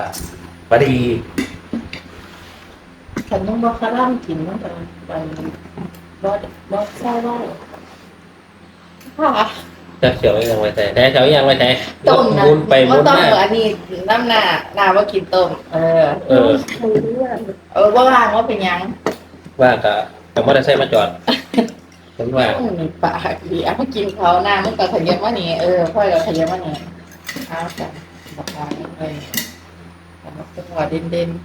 อะพอดีฉันต้องบอกคาร่ามกินตั้งแต่วันบอสบอสใช่ว่าค่ะจะเขียวยังไงแต่แต่เขียวยังไงแต่ต้มนะมุนไปมุนต้มมาเหมือนนี่น้ำหนาหนาว่ากินต้มเออ เออเออว่าว่างว่าเป็นยังว่าก็แต่มอเตอร์ไซค์มาจอดฉันว่าอืมปากดีเอามากินเขาหน้ามันก็ขยันว่านี่เออพ่อยเราขยันว่านี่เอาจ้ะบอกว่าเลยแต่มันเป็นหัวเด่นเด่นๆ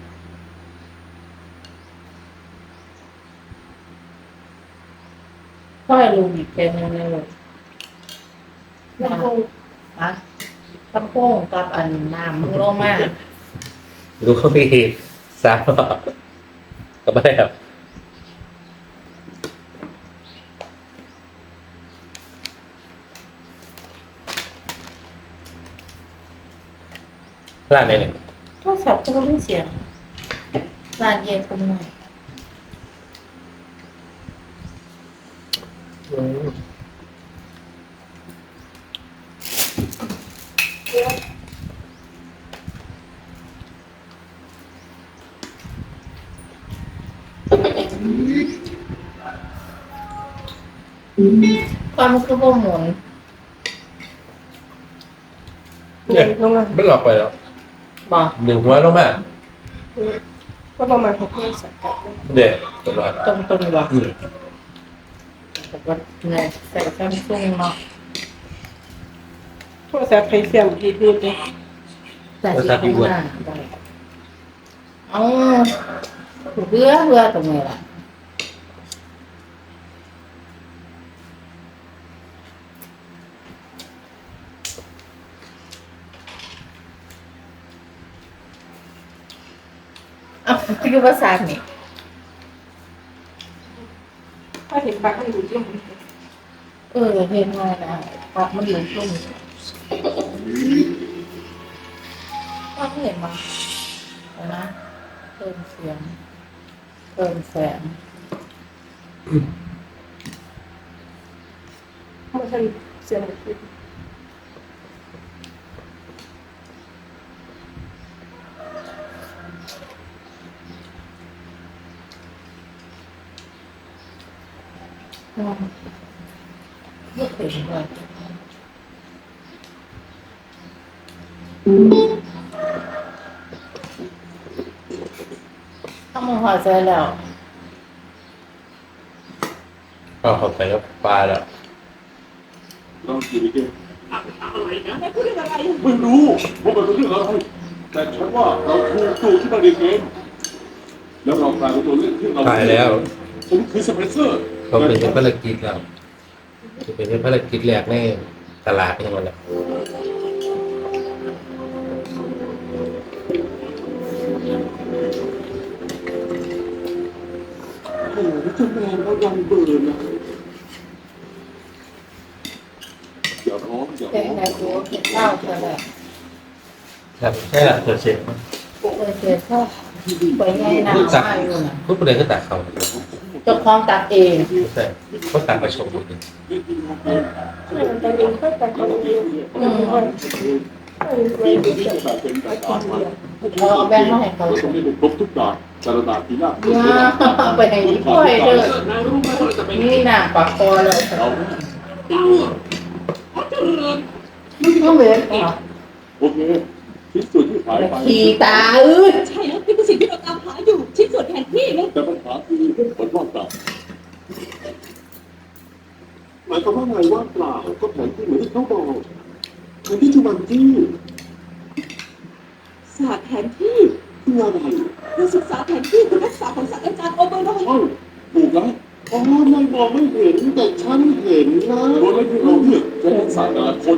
พ่อยลุงอีกเป็นยังไงลูกแล้วก็อะข้าวโพงกับอันน้ำมึงโลมาดูเขามีสามรอบก็ไม่ได้ครับร้านไหนเนี่ย ก็สับก็ไม่เสียงร้านเย็นกันหน่อยอืมความนคือบ่หมุนเงินลงมาไม่หลอกไปแล้ว บอกหนึ่งหัวลงมาก็ประมาณหกเดือนสักกัดเด็ดตลอดตรงตรงๆบอกอืมแต่ว่าเนี่ยใส่ซัมซุงเนาะโทรศัพท์ใครเสียมดีดีเลยแต่ที่ข้างหน้าได้เอาเบื่อเบื่อตรงนี้ล่ะ อ้าคือภาษานี่ถ้าเห็นปากมันอยู่ที่มันเออเห็นมานะปากมันอยู่ตรงปากเห็นมาเอานะเพิ่มเสียงเพิ่มแสงมันเป็นเสียง ดีอืมไม่เห็นเลยถ้ามันหัวใจแล้วก็เข้าไปแล้วปลาแล้วเรากี่เกมอะไรนะไม่รู้ว่ามันเป็นเรื่องอะไรแต่ฉันว่าเราถูกตัวที่มาในเกมแล้วเรากลายเป็นตัวเลือกที่เราตายแล้วผมคือสเปนเซอร์ เขาเป็นภารกิจแล้วจะเป็นภารกิจแรกในตลาดนี่มันแหละโอ้โหเจะแมนเรายังเบื่อนะอย่าร้องอย่าเป็นร้องไงกูกินข้าวเธอแหละครับใช่ละเธอเช็คเออเสียข้าวไปไงนะพูดสักมาอยู่นะพูดประเด็นก็ตัดเขา เจ้าของตัดเอง ใช่เขาตัดประชมๆมันจะมีค่อยแต่ก็มีอืมปีนี้จะแบบเป็นแบบการมาเราเอาแบงค์มาให้เขาเราต้องได้ครบทุกด่านแต่ละด่านทีหน้าอย่าไปให้พี่พ่อยเด้อนี่น่ะปากคอเลยเราต้องเว้นเหรอโอเค ชิ้นส่วนที่หายไปขีตาอื้อใช่แล้วนี่คือสิ่งที่เราตามหาอยู่ชิ้นส่วนแทนที่นะแต่ปัญหาคือมันว่างเปล่าหมายความว่าไงว่างเปล่าก็แผนที่เหมือนที่เขาบอกแผนที่จุมันที่ศาสตร์แทนที่คืออะไรเราศึกษาแทนที่คือทักษะของศาสตราจารย์โอเบอร์โนเอ้าถูกแล้วอ๋อไม่มองไม่เห็นแต่ฉันเห็นนะโดยที่เราเลือกใช้ทักษะแต่ละคน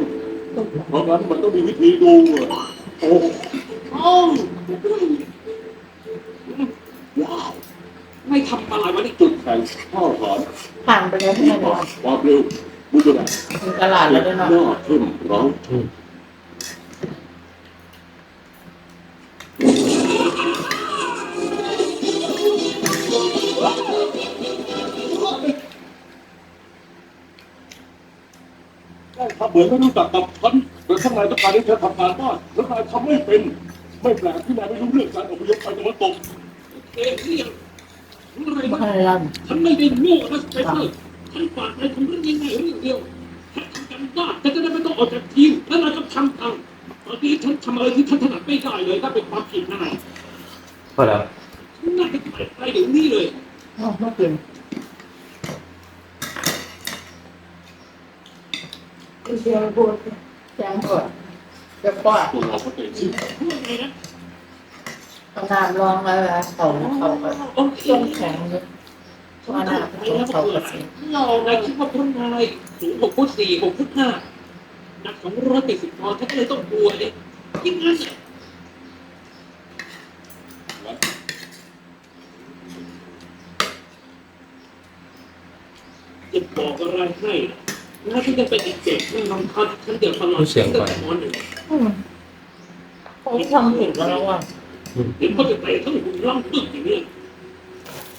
เพราะงั้นมันต้องมีวิธีดูอะ โอ้เอ้าว้าวไม่ทำอะไรวะนี่จุดแข็งข้าวหอมผ่านไปแล้วใช่ไหมเนาะความเร็วบุญระดับถึงตลาดแล้วด้วยเนาะหน้าเข้มร้อนถ้าเหมือนไม่รู้จักกับฉัน แต่ข้างในต้องการให้เธอทำงานบ้านแล้วนายทำไม่เป็น ไม่แปลกที่นายไม่รู้เรื่องการอพยพไปตะวันตกเองเรียกอะไรบ้าบ้างนลั่นฉันไม่ได้โง่นะสไปเซอร์ฉันฝากนายทำเรื่องง่ายๆเรื่องเดียวแค่ทำกันบ้านฉันจะได้ไม่ต้องออกจากทีมและนายก็ทำทางตอนนี้ฉันทำอะไรที่ฉันถนัดไม่ได้เลยถ้าเป็นความผิดนายพอแล้วนายก็ปล่อยไปเดี๋ยวนี้เลยอ้าวไม่กินเดียวบัว แจ้งก่อนจะปล่อยตัวเราก็เต็มที่พูดไงนะเอาน้ำรองไว้แล้วเขาเขาก็โอเคต้มแข็งเลยว่าน้ำของเขาก็สิเรานายคิดว่าพวกนายสูงหกฟุตสี่หกฟุตห้าหนักสองร้อยเจ็ดสิบปอนด์ฉันก็เลยต้องกลัวเลยยิ่งงั้นเนี่ยจะบอกอะไรให้นะ ถ้าฉันยังเป็นเด็กๆไม่ลองทัดฉันเดี๋ยวตลอดตั้งแต่มหนึ่งอืมเขาทำผิดแล้วว่ะเดี๋ยวเขาจะไปทั้งหุ่นร่างตึกอย่างเนี้ย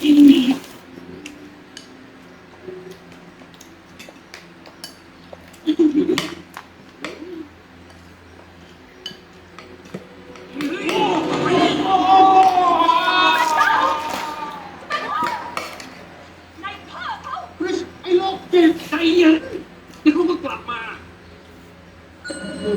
อินมีไอ้โลกจิตใจเย็นเดี๋ยวเขาก็กลับมา เย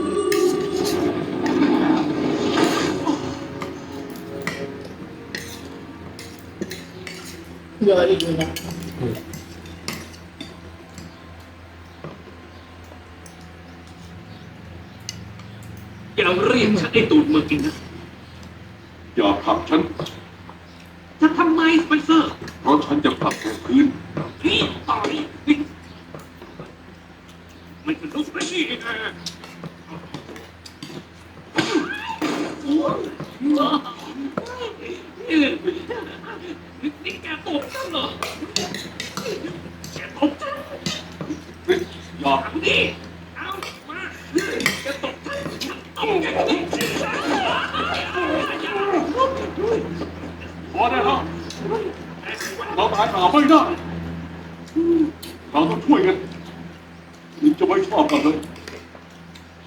อะอีกนะอย่าเรียกฉันไอ้ตูดมึงกินนะ อย่าผลักฉัน จะทำไมสไปเซอร์ เพราะฉันจะผลักแกพื้น พี่ต่อยนี่ไม่สนุกเลยนี่ นี่แกตบฉันเหรอแกตบฉัน เฮ้ยอย่า เอาดิเอามาแกตบฉันฉันตบแกดิ พอได้แล้วเราตายหาไม่ได้เราต้องช่วยกันถึงจะไม่ชอบกันเลย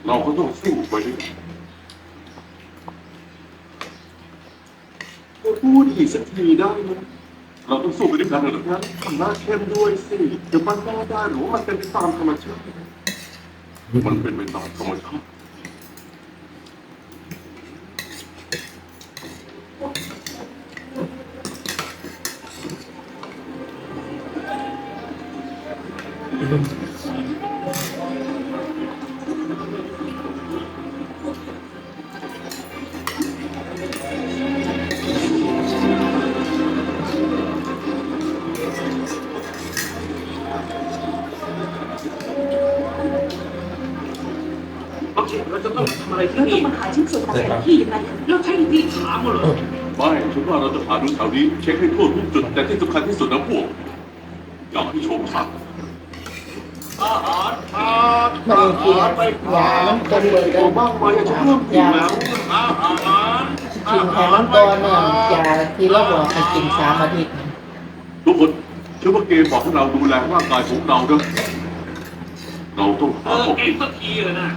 เราก็ต้องสู้ไปด้วยกันพูดอีกสักทีได้ไหมเราต้องสู้ไปด้วยกันนะงั้น ทำหน้าเข้มด้วยสิจะมันแก้ได้หรือว่ามันเป็นไปตามธรรมชาติมันเป็นไปตามธรรมชาติอืม นี้เช็คให้ทั่วทุกจุด แต่ที่สำคัญที่สุดนะพวก อยากให้ชมครับอาหารครับมันกินยาน้ำต้นเลยโอ้บ้างไหมอยากจะเพิ่มกินแล้วอาหารกินแทนน้ำต้นเนี่ยยาที่เราบอกให้กินสามอาทิตย์ทุกคนเชื่อว่าเกมบอกให้เราดูแลร่างกายของเราด้วยเราต้องเอหาอของเก่กิงนสักทีเลยนะ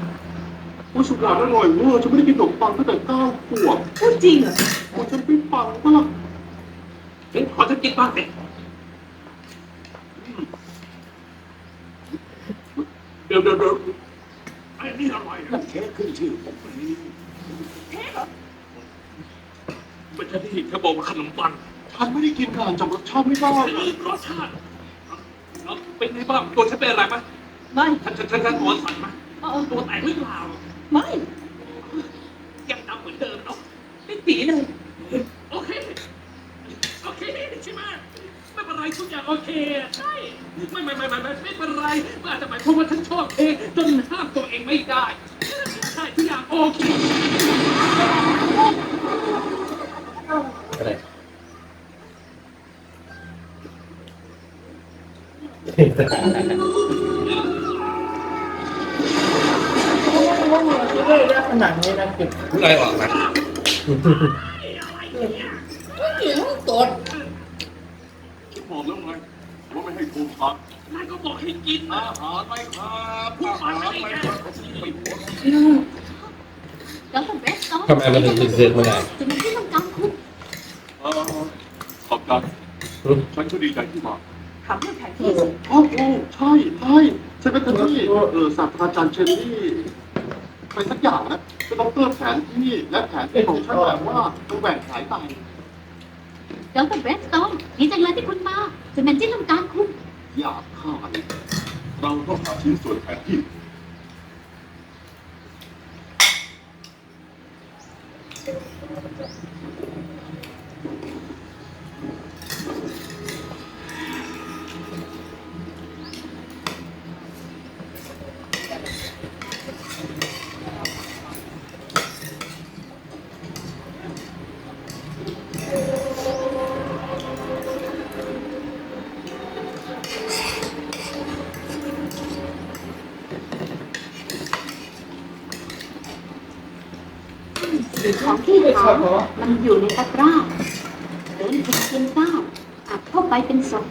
ผู้สุราอร่อยเวอร์ฉันไม่ได้กินขนมปังตั้งแต่เก้าขวบพูดจริงเหรอโอ้ฉันไม่ปังปะล่ะ เห็นขอจะกินบ้างสิเดี๋ยวเดี๋ยวเดี๋ยวไอ้นี่อร่อยนะแค่ขึ้นชื่อผมไม่ใช่ที่เขาบอกว่าขนมปังฉันไม่ได้กินอาหารจำรสชาติไม่ได้ลืมรสชาติเอาเป็นไงบ้างตัวฉันเป็นอะไรไหมไม่ฉันฉันฉันฉันหัวสั่นไหมเออตัวแตกหรือเปล่าไม่ ยังดำเหมือนเดิมเนาะ ไม่ปีเลย โอเค โอเคใช่ไหมไม่เป็นไรทุกอย่างโอเคใช่ ไม่ไม่ไม่ไม่ไม่ไม่เป็นไรมันอาจจะหมายความว่าฉันชอบเองจนห้ามตัวเองไม่ได้ ใช่ทุกอย่างโอเค อะไร ว่ามันที่ได้ลักษณะนี้นะกิน อะไรออกนะ ไม่กินทั้งตด ฉันบอกแล้วไงว่าไม่ให้โกงพัก นายก็บอก ให้กินนะอาหารไหมครับพูดอาฟัหางรไม่ไหมได้ครับกแล้วก็เบสต้องทำไมมันถึงเสือกไม่ได้ จะเป็นที่ต้องการคุณเอ่อขอบใจฉันก็ดีใจที่มา ถามเรื่องแผนที่สิโอ้โหใช่ใช่ใช่ไหมท่านที่เออศาสตราจารย์เชนนี่ไปสักอย่างนะเป็นด็อกเตอร์แผนที่และแผนที่ของฉันแบบว่าต้องแบ่งหายไปแล้วก็เบสต้องดีจังเลยที่คุณมาจะเป็นที่ต้องการคุณ ยากฆ่าเราต้องหาชิ้นส่วนแผนที่ ของที่ถามมันอยู่ในตะกร้าเดินเป็นเพียงก้าวอาจเข้าไปเป็นศพ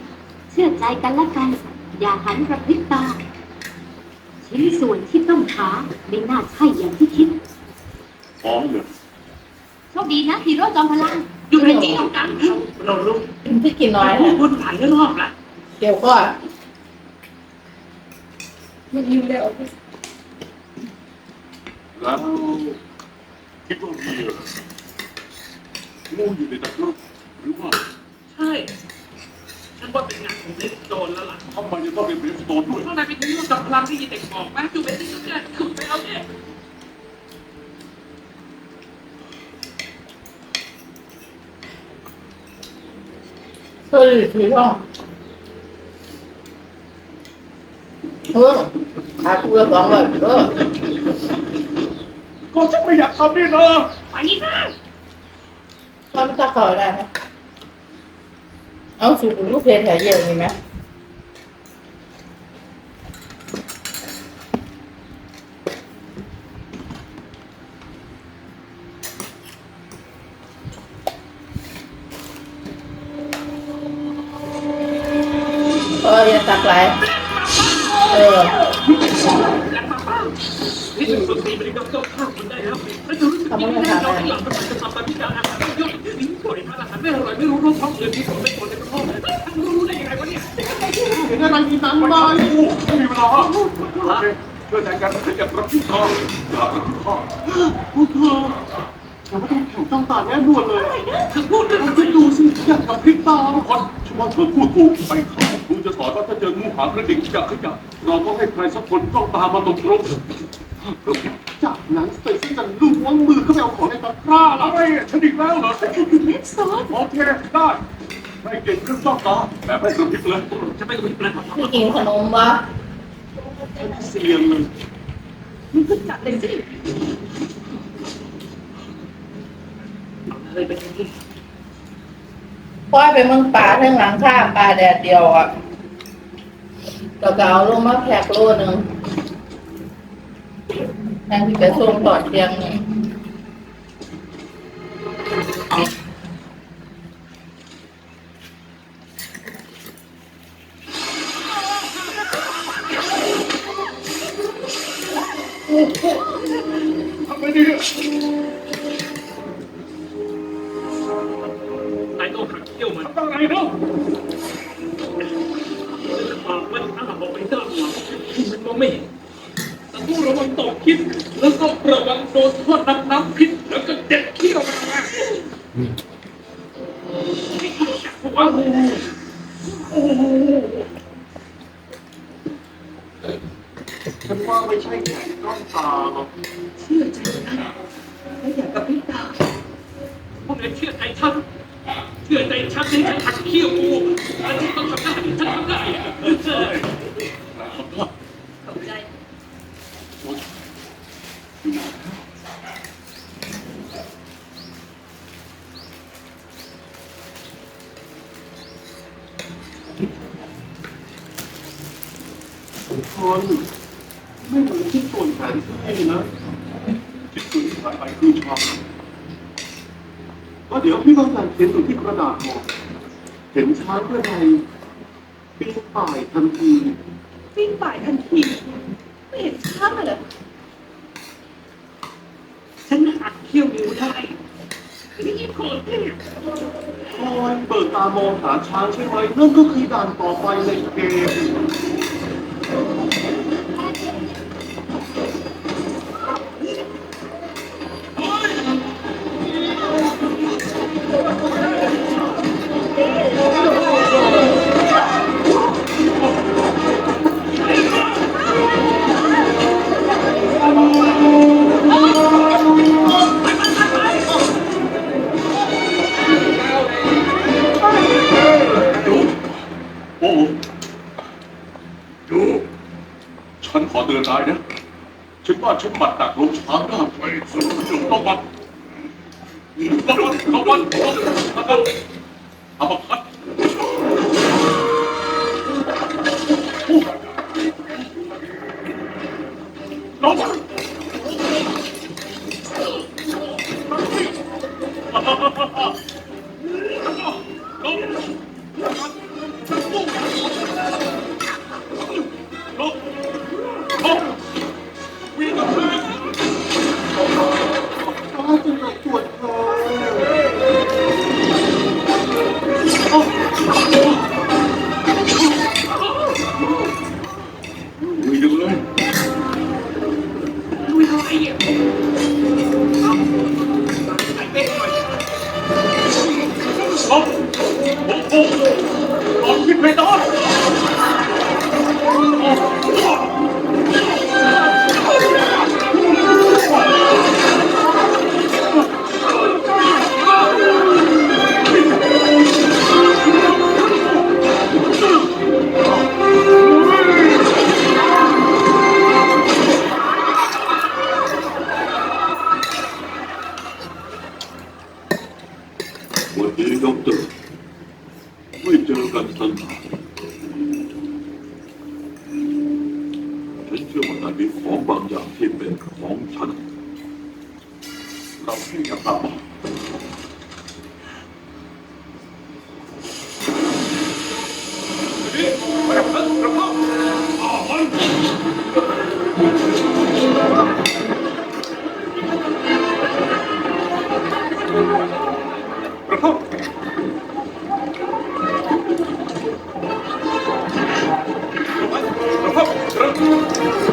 เชื่อใจกันและกัน อย่าหันกระพริบตา ชิ้นส่วนที่ต้องหาไม่น่าใช่อย่างที่คิดฟ้องเลยโชคดีนะฮีโร่จอมพลังอยู่ในที่ต้องการครับเรารู้ที่กินน้อยผู้นะคนหลายรอบละเดี๋ยวก็มันอยู่แล้วแล้ว คิดว่ามีเหรองูอยู่ในตะกร้าหรือว่าใช่ ฉันว่าเป็นงานของเล่นโจรแล้วล่ะทำไมจะต้องเป็นเบรฟสโตนด้วยข้างในเป็นที่ต้องพลังที่ยีเด็กบอกมาอยู่เป็นที่ต้องการคุณไปเอาเองเฮ้ยถือว่าเออขาตัวสองร้อยเออ ก็ฉันไม่อยากทำนี่นะไปนี่นะมันจะขอได้ไหมเอาสูบลูกเพลแถวเยอะมีไหมเอออย่าตักไหลายเออ แล้วป้าป้าที่สุดสุดสีมันก็ต้องฆ่าคนได้แล้วแล้วจะรู้สึกยังไงเราหลังมันจะทำตามที่การอาหารยอดนิ้วปล่อยมาอาหารไม่อร่อยไม่รู้รสท้องเดือดที่ผมไม่ควรจะท้องทั้งรู้ได้ยังไงวะเนี่ย เห็นอะไรมีน้ำบ้างไม่มีเวลาโอเคเพื่ อใจกันอย่าประพิฆาตอยาประพิฆาตพวกเธอฉันว่าต้องแข่งจ้องตาแน่นวนเลยคือพูดเรื่องคิดดูสิอยากกับพริบตาทุกคนฉันว่าเธอพูดถูกไปเขาครูจะสอนว่าถ้าเจองูหางกระดิ่งขยับขยับเราต้องให้ใครสักคนจ้องตามาตรงตรงจากนั้นสเตซี่จะล้วงมือเข้าไปเอาของในตะกร้าอะไรฉันอีกแล้วเหรอเบสต้องโอเคได้ให้เก่งเครื่องจ้องตาแบบไม่กระพริบเลยจะไม่คุยแปลกพี่กินขนมวะเสียงเลย จัดเลยสิปล่อยไปเมืองป่าทั้งหลังข้าป่าแดดเดียวอะเราก็เอาลงมาแพกโลหนึ่งนั่งที่กระทรวงตอดเตียงนี่ ฉันว่าไม่ใช่แค่ต้องตาหรอกเชื่อใจนะและอย่ากระพริบตาพวกนายเชื่อใจฉัน เชื่อใจฉันที่ฉันขัดเขี้ยวกูอันที่ต้องทำได้ฉันทำได้เออ ขอบใจ คนไม่เหมือนชิ้นส่วนแผนที่นะชิ้นส่วนที่หายไปคือชอบก็เดี๋ยวพี่ต้องการเขียนอยู่ที่กระดาษบอก เห็นช้างเพื่อใดปีนป่ายทันทีวิ่งป่ายทันทีไม่เห็นช้างเลยเหรอฉันหาที่ยวงูได้นี่โคตรเท่คอยเปิดตามองหาช้างใช่ไหมนั่นก็คือด่านต่อไปในเกม ฉันขอตายนะฉันว่าฉันหมัดตักลงช้างได้ไม่สุดจุดต้องมัดต้องมัดต้องมัดต้องมันเอามาพัด ร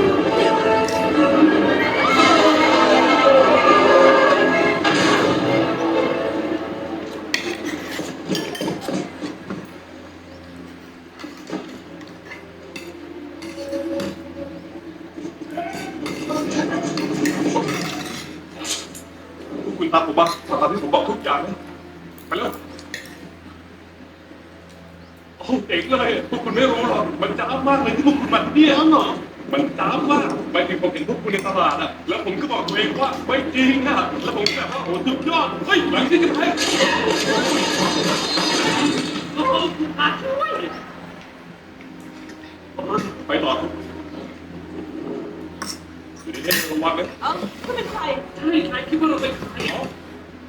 เอ้าคุณเป็นใครใช่ใครคิดว่าเราเป็นใครอ๋อ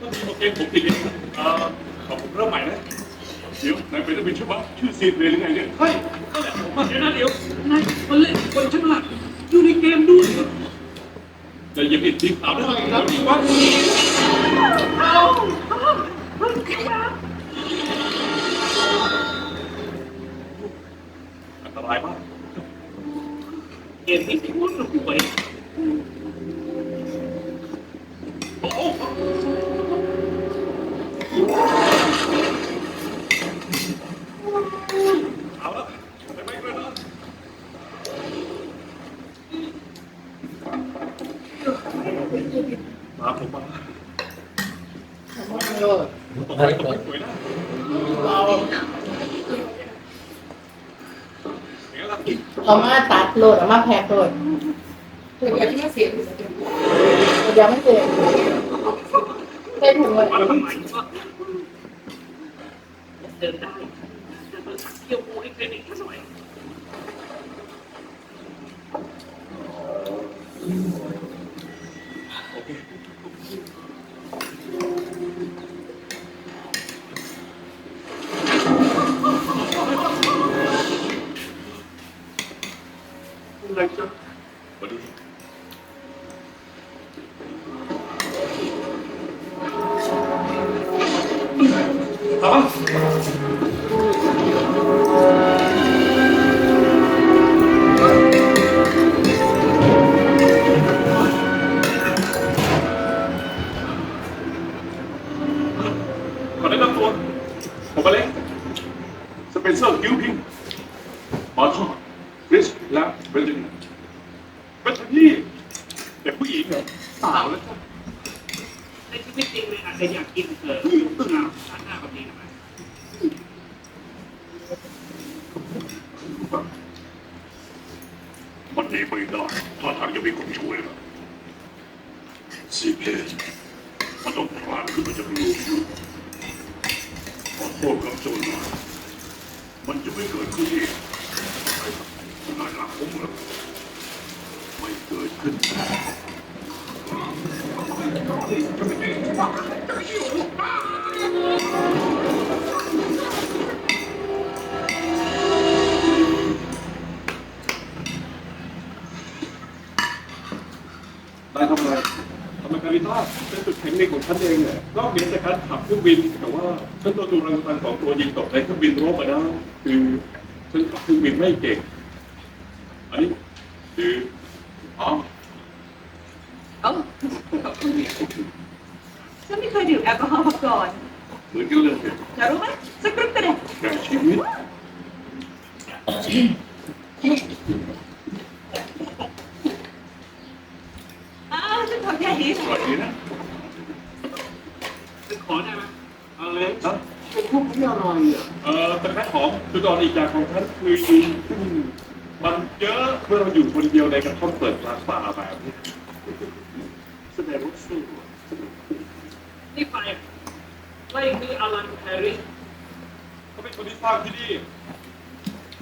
ต้องมีโอเคผมติดเองเอ่อขอผมเริ่มใหม่นะเดี๋ยวนายเป็นนักบินใช่ไหมชื่อซีดเวย์หรือไงเนี่ยเฮ้ยก็แหละผมว่าเดี๋ยวนะเดี๋ยวนายมาเล่นคนฉลาดอยู่ในเกมด้วยจะยิบอีกทีถามได้ไหมครับที่วัดเอ้าเอาเฮ้ยอันตรายมากเกมนี้พูดหน่วย โอ้โหเอาละไปไม่เลยนะมาผมมา โลด ต้องไปต้องไปสวยนะ เรา อย่างนั้นละ เอามาตัดโลดเอามาแพ็คโลดถึงจะที่มาเสียงยังไม่เสร็จใส่ถุงเลย ในชีวิตจริงเลยอาจจะอยากกินเถอะอ้าวฉันหน้าแบบนี้ทำไมวันนี้ไม่ได้ถ้าทางจะมีคนช่วยนะสิเพนมันต้องพลาดขึ้นมาจากลูกอยู่ขอโทษครับโจนามันจะไม่เกิดขึ้นอีกนายรักผมเหรอไม่เกิดขึ้น นายทำอะไรทำไมการิต้าเป็นจุดแข็งในของฉันเองเนี่ยนอกเหนือจากการขับเครื่องบินแต่ว่าฉันตัวรังตันสองตัวยิงตกในเครื่องบินรบมาได้คือฉันขับเครื่องบินไม่เก่ง อันนี้คือ เอ้าฉันไม่เคยดื่มแอลกอฮอล์มาก่อน เหมือนกันเลย อยากรู้ไหมสักกรุ๊ปก็ได้ แต่ชีวิต อ้าวฉันทำแค่นี้ อร่อยดีนะ ฉันขอได้ไหม อะไรนะเป็นพวกที่อร่อยอะเออแต่แค่หอมคือตอนอีกอย่างของฉันคือยุงซึ่งมัน เมื่อเราอยู่คนเดียวในกระท่อมเปิดร้านป่าแบบนี้แสดงว่าสู้นี่ไปไล่คืออลันแฮร์ริสเขาเป็นคนที่สร้างที่นี่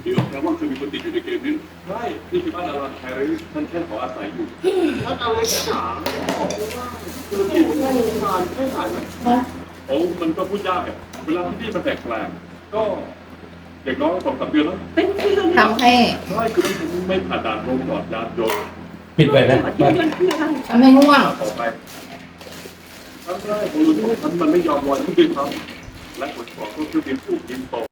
เดี๋ยวแปลว่าเคยมีคนติดอยู่ในเกมนี้ใช่นี่คือบ้านอารันแคริสท่านแค่ขออาศัยอยู่ท่านอะไรจ๋าธุรกิจไม่นานแค่ไหนโอ้มันก็พูดยากอะเวลาที่นี่มันแปลกก็ อย่างน้อยสองสามเดือนแล้วเป็นเพื่อนทำให้ใช่คือไม่ไม่ผ่านด่านโรงจอดยานยนต์ปิดไปนะที่มันคืออะไรทำให้ง่วงต่อไปครั้งแรกผมรู้ว่ามันไม่ยอมลอยขึ้นบินครับและผลของเครื่องบินถูกยิงตก